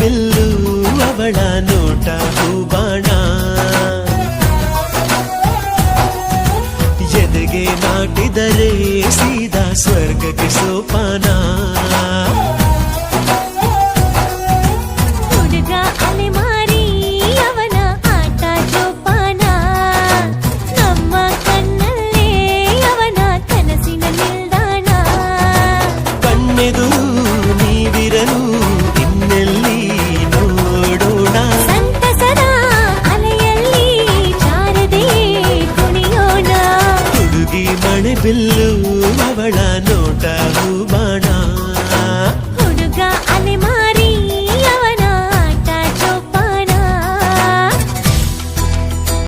bill ಅವಳ ನೋಟ ಹೂಬಾಣ ಎದೆಗೆ ನಾಟಿದರೆ ಸೀದಾ ಸ್ವರ್ಗಕ್ಕೆ ಸೋಪಾನ ಬಿಲ್ಲು ಅವಳ ನೋಟವು